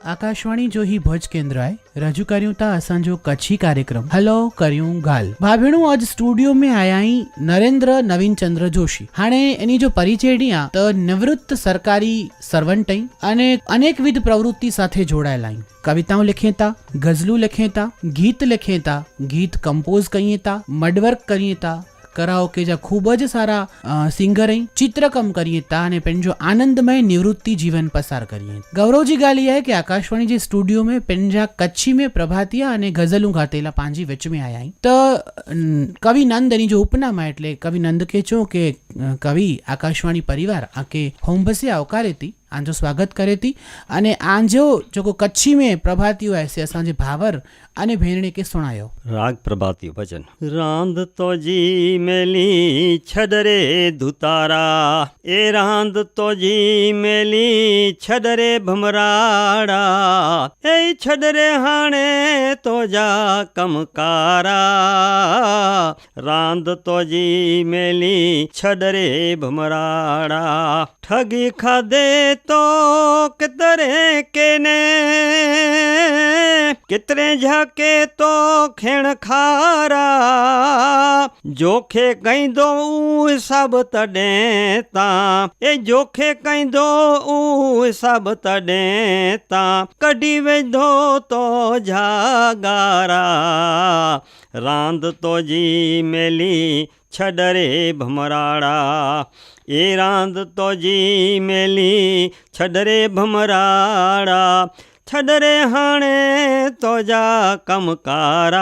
આકાશવાણી જોહી ભજ કેન્દ્રાએ રજૂ કર્યું था असांजो कच्छी कार्यक्रम हलो करियूं ॻाल्हि भाभेणो अॼु स्टूडियो में आया आई नरेंद्र नवीन चंद्र जोशी हाणे इन्ही जो परिचय ॾियां त निवृत्त सरकारी सर्वंट आहिनि अने अनेकविध प्रवृत्ति સાથે જોડાયેલા આઈ કવિતાઓ લખે તા ગઝલું લખે તા ગીત લખે તા ગીત કમ્પોઝ કરીએ તા મડવર્ક કરીએ તા કરાઓકે જા ખૂબ જ સારા સિંગર અહીં ચિત્રકમ કરીએ તા અને પેન જો આનંદમય નિવૃત્તિ जीवन पसार करिए गौरव जी गाली है कि आकाशवाणी जे स्टूडियो में पंजा कच्छी में प्रभातिया અને ગઝલું ગાતેલા પાંજી વિચ મેં આયા તો કવિ નંદની જો ઉપનામ એટલે કવિ નંદ કે છો કે કવિ આકાશવાણી પરિવાર આ કે હોમબસે આવકારેતી આंजो स्वागत करे थी अने आंजो जेको कच्छी में प्रभातियो आहे से असांजे भावर अने भेणणे खे सुणायो राग प्रभातियो भजन रांद तो जी मेली छडरे धुतारा ए रांद तो जी मेली छडरे भमराड़ा ए छडरे हाणे तो जा कमकारा रांद तो जी मेली छडरे भमराड़ा ਠਗੀ ਖਾਦੇ ਤੋਕ ਤਰੇ ਕੇ ਨੇ कितरे झाके तो खेण खारा जोखे कहीं दो ऊ सब तॾे ता ए जोखे कहीं दो ऊ सब तॾे ता कढी वेंदो तो जागारा रांद तो जी मेली छडरे भमराड़ा ए रांद तो जी मेली छडरे भमराड़ा છડરે હાણે તો જા કમકારા.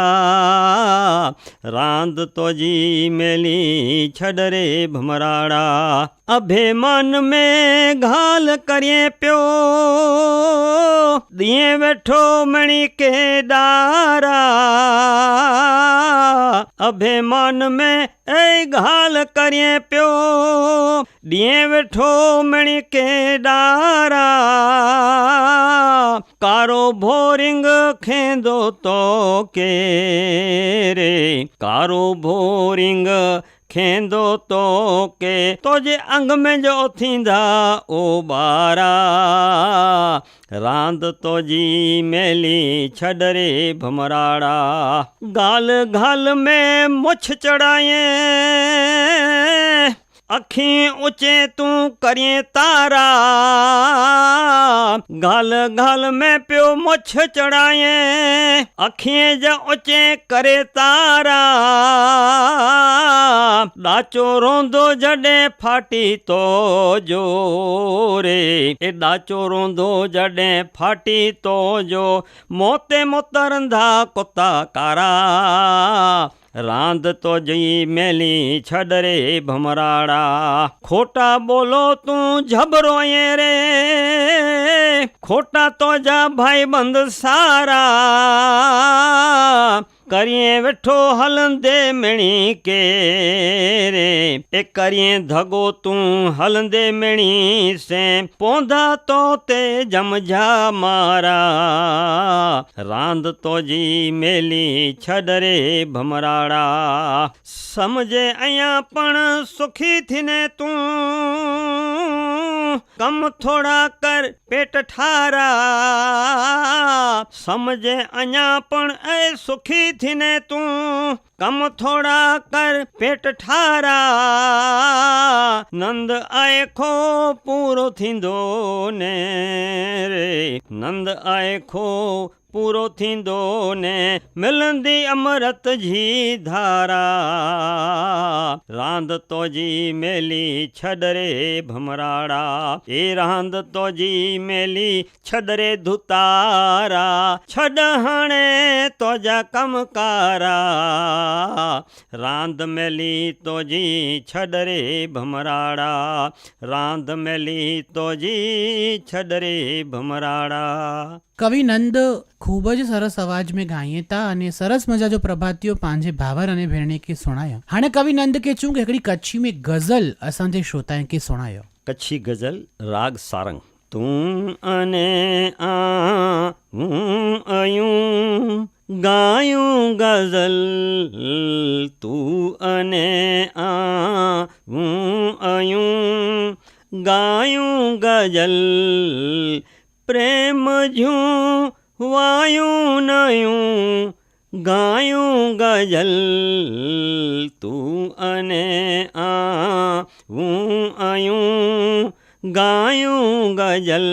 રાંદ તો જી મેલી છડરે ભમરાડા અભિમાન મે ઘાલ કરીએ પ્યો. દિયે બેઠો મણી કે ડારા. અભિમાન મે એ ઘાલ કરીએ પ્યો. दिए वेठो मणि के डारा कारो भोरिंग खेंदो तो के रे कारो भोरिंग खेंदो तो के तो जे अंग में जो थींदा ओ बारा रांद तो जी मेली छडरे भमराड़ा गाल गाल में मुछ चढ़ाए અખી ઊંચે તું કરીએ તારા. ગાલ ગાલ મેં પ્યો મોછ ચડાયે. અખીએ જ ઊંચે કરે તારા. ડાચો રોંધો જડે ફાટી તો જો રે એ ડાચો રોંધો જડે ફાટી તો જો. મોતે મોતરંધા કોતા કારા. રાંધ તો જઈ મેલી છડરે ભમરાડા ખોટા બોલો તું જબરો એ રે. ખોટા તો જા ભાઈ બંધ સારા. કરીએ વેઠો હલંદે મેણી કે રે? એ કરીએ ધગો તું હલંદે મેણી સે? પોંધા તો તે જમજા મારા. રાંધ તો જી મેલી છડરે ભમરાડા સમજે અહીંયા પણ સુખી થીને તું. કમ થોડા કર, પેટ ઠારા. સમજે અહીંયા પણ એ સુખી થીને તું. કમ થોડા કર, પેટ ઠારા. નંદ આખો પૂરો થીંદો ને રે. નંદ આખો पूरो थींदो ने मिलंदी अमृत जी धारा रांदि तोजी मेली छॾ रे भमराड़ा ए रांदि तोजी मेली छॾ रे धुतारा छॾ हाणे तुंहिंजा कमकारा रांदि मेली तोजी छॾ रे भमराड़ा रांदि मेली तोजी छॾ रे भमराड़ा कवि नंद ખૂબ જ સરસ અવાજ મેં ગાઈએ તા અને સરસ મજા જો પ્રભાતિયો પાંજે ભાવર અને भेड़ने के सुनाया हाणे कवि नंद के चूं के हिकिड़ी कच्छी में गज़ल असांजे श्रोताए खे सुणायो कच्छी गज़ल राग सारंग तूं अने आ आयूं ગાયું ગઝલ. તું અને આ હું અયું ગાયું ગઝલ. પ્રેમ છું વાયું નયું, ગાયું ગઝલ, તું અને આ હું આયું, ગાયું ગઝલ,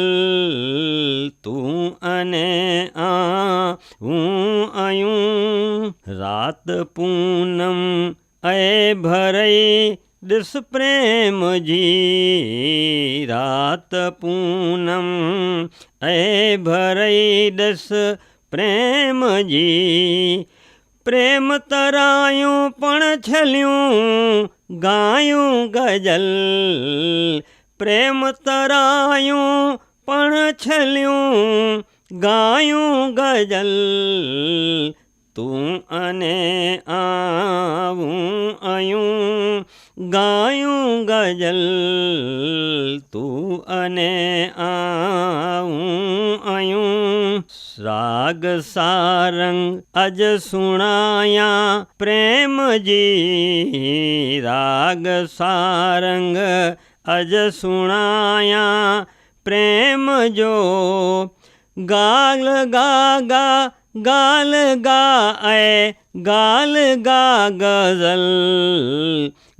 તું અને આ હું આયું. રાત પૂનમ એ ભરઈ દિસ પ્રેમજી, રાત પૂનમ એ ભરઈ દસ પ્રેમજી, પ્રેમ તરાયું પણ છલ્યું, ગાયું ગઝલ. પ્રેમ તરાયું પણ છલ્યું, ગાયું ગઝલ. તું અને આવું અયું ગાયું ગઝલ, તું અને આવું અયું રાગ સારંગ અજ સુણાયા પ્રેમજી, રાગ સારંગ અજ સુણાયા પ્રેમ જો ગાલ ગા ગા એ ગાલ ગા ગઝલ.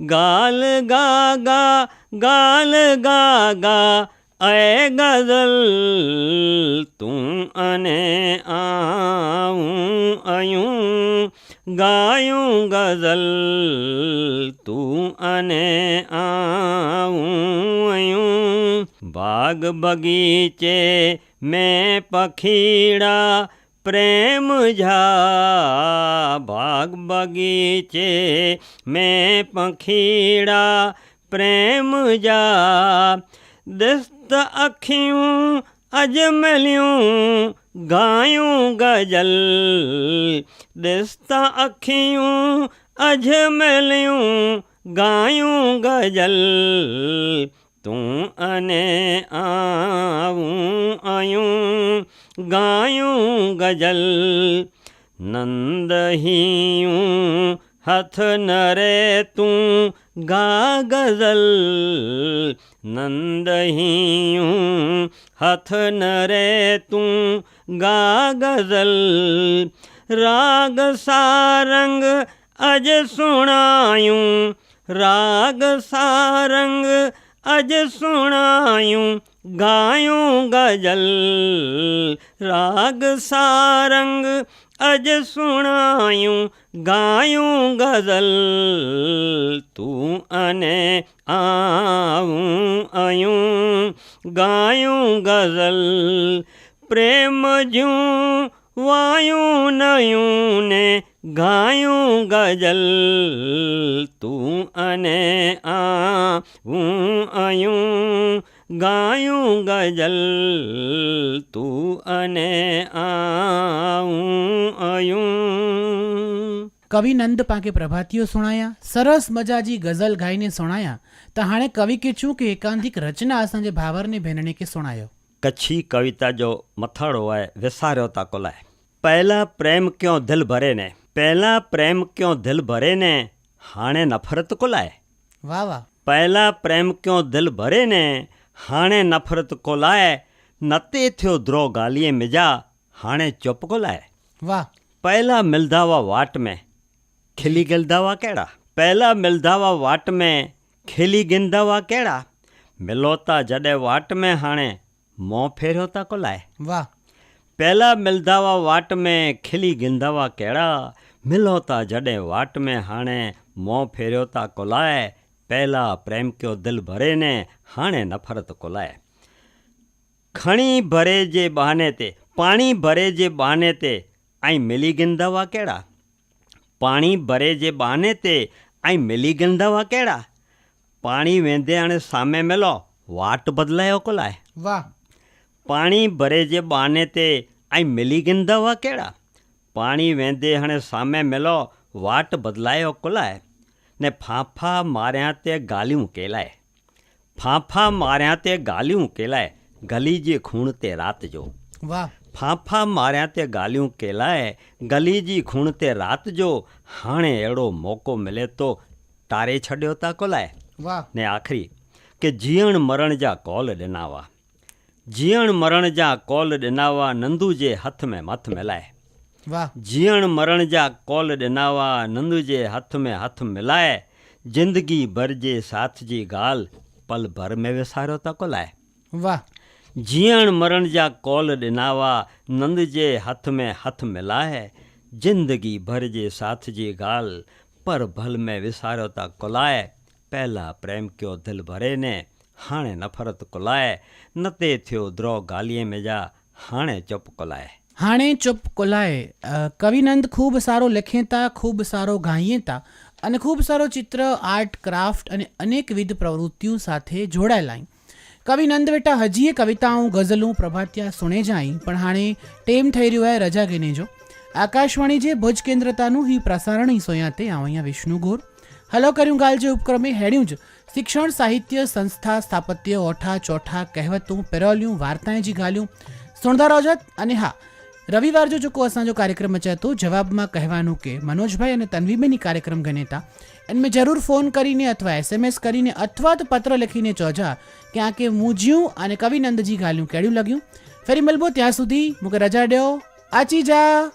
ગાલ ગા ગા, ગાલ ગા ગા, એ ગઝલ. તું અને આવું અયું ગાયું ગઝલ. તું અને આવું અયું બાગ બગીચે મેં પખીડા પ્રેમ ઝા બાગ બગીચે મેં પખીડા પ્રેમ જા દસ્ત અખિયું અજમલ્યું ગાયું ગઝલ દસ્ત અખિયું અજમલ્યું ગાયું ગઝલ તું અને આવું અયું ગાયું ગઝલ નંદહિયું હથ નરે તું ગા ગઝલ નંદહિયું હથ નરે તું ગા ગઝલ રાગ સારંગ અજ સુણાયું, રાગ સારંગ અજ સુણાયું, ગાયું ગઝલ. રાગ સારંગ અજ સુણાયું, ગાયું ગઝલ. તું અને આવું અયું, ગાયું ગઝલ. પ્રેમ જ્યું વાયું નયું ને ગાયું ગઝલ તું અને આ હું અયું ગાયું ગઝલ તું અને આ હું અયું. કવિ નંદ પાકે પ્રભાતીઓ સુણાયા સરસ મજાજી ગઝલ ગાઈને સુણાયા. તહાણે કવિ કે છું કે એકાંતિક રચના અસાંજે ભાવરને ભેનણે કે સુણાયો. કચ્છી કવિતા જો મથાળો હોય વિસાર્યો તા કોલાય कोलाए पहला प्रेम क्यों दिल भरे ने पहला प्रेम क्यों दिल भरे ने हाणे नफ़रत कोलाए વાહ વાહ पहला प्रेम क्यों दिल भरे ने हाणे नफ़रत कोलाए नते थियो द्रो गालीअ मिजा हाणे चुप कोलाए વાહ पहला मिलदा हुआ वाट में खिली गिलदा हुआ कहिड़ा पहला मिलदा हुआ वाट में खिली गिंदा हुआ कहिड़ा मिलो था जॾहिं वाट में हाणे मों फेरियो था कोलाए વાહ पहला પહેલાં મિલધાવા વાટ મેં ખીલી ગિંધાવા કેળા મિલોતા જડે વાટ મેં હાણે મોં ફેર્યોતા કોલાય, પહેલાં પ્રેમ કયો દિલ ભરે ને હાણે નફરત કોલાય. ખણી ભરે જે બહાને તે, પાણી ભરે જે બહાને તે અહીં મિલી ગંધાવા કેળા. પાણી ભરે જે બહાને તે અહીં મિલી ગંધાવા કેળા. પાણી વેંધે અને સામે મેલો, વાટ બદલાયો કોલાય. વાહ પાણી ભરે જે બાને તે આઈ મેલી ગંધાવા કેળા. પાણી વેંદે હણે સામે મેલો વાટ બદલાયો કોલાય ને ફાંફા માર્યા તે ગાલ્યું કેલાય. ફાંફા માર્યા તે ગાલ્યું કેલાય ગલી જે ખૂણ તે રાત જો. વાહ. ફાંફા માર્યા તે ગાલ્યું કેલાય ગલીજી ખૂણ તે રાત જો. હાણે એડો મોકો મળે તો તારે છડ્યો તા કોલાય. વાહ. ને આખરી કે જીણ મરણ જા કોલ ડનાવા. જીણ મરણ જા કોલ ડનાવા નંદુજે હથ મેં મથ મિલાય વાહ. જીણ મરણ જા કોલ ડનાવા નંદુજે હથ મેં હથ મિલાય જિંદગી ભર જે સાથ જી ગાલ પલ ભર મેં વેસારો તા કોલાય વાહ. જીણ મરણ જા કોલ ડનાવા નંદજે હથ મેં હથ મિલાય જિંદગી ભર જે સાથ જી ગાલ પર ભલ મેં વિસારો તા કોલાય પહેલા પ્રેમ કયો દિલ ભરે ને हाणे नफ़रत कुलाए न ते थियो द्रोह गालीअ में जा हाणे चुप कुलाए હાણે ચૂપ કોલાએ અ, કવિનંદ ખૂબ સારો લખે તા ખૂબ સારો ગાઈએ તા અને ખૂબ સારો ચિત્ર આર્ટ ક્રાફ્ટ અને અનેકવિધ પ્રવૃત્તિઓ સાથે જોડાયેલા કવિનંદ બેટા હજીએ કવિતાઓ ગઝલું પ્રભાત્યા સુણે જાય પણ હાણે ટેમ થઈ રહ્યું હે રજા ગઈને જો આકાશવાણી જે ભુજ કેન્દ્રતાનું હી પ્રસારણ ઈ સોયા તે આવ અહીંયા વિષ્ણુ ગોર હલો કર્યું ગાલ જે ઉપક્રમે હેડ્યું જ શિક્ષણ, સાહિત્ય સંસ્થા, સ્થાપત્ય, ઓઠા, ચોઠા, કહેવતું, પેરોલ્યું, વાર્તાએ જી ગાલ્યું. સુણદા રોજત અને હા, રવિવાર જો ચોખ્ખો અસાંજો કાર્યક્રમ અચે તો જવાબમાં કહેવાનું કે, મનોજભાઈ અને તન્વીબેની કાર્યક્રમ ગનેતા મેં જરૂર ફોન કરીને અથવા એસએમએસ કરીને અથવા તો પત્ર લખીને ચોજા કે આ કે મૂજ્યું અને કવિનંદજી ગાલ્યું, કેડ્યું લગ્યું. ફરી મળબો ત્યાં સુધી મૂકે રજા ડ્યો આચી જા.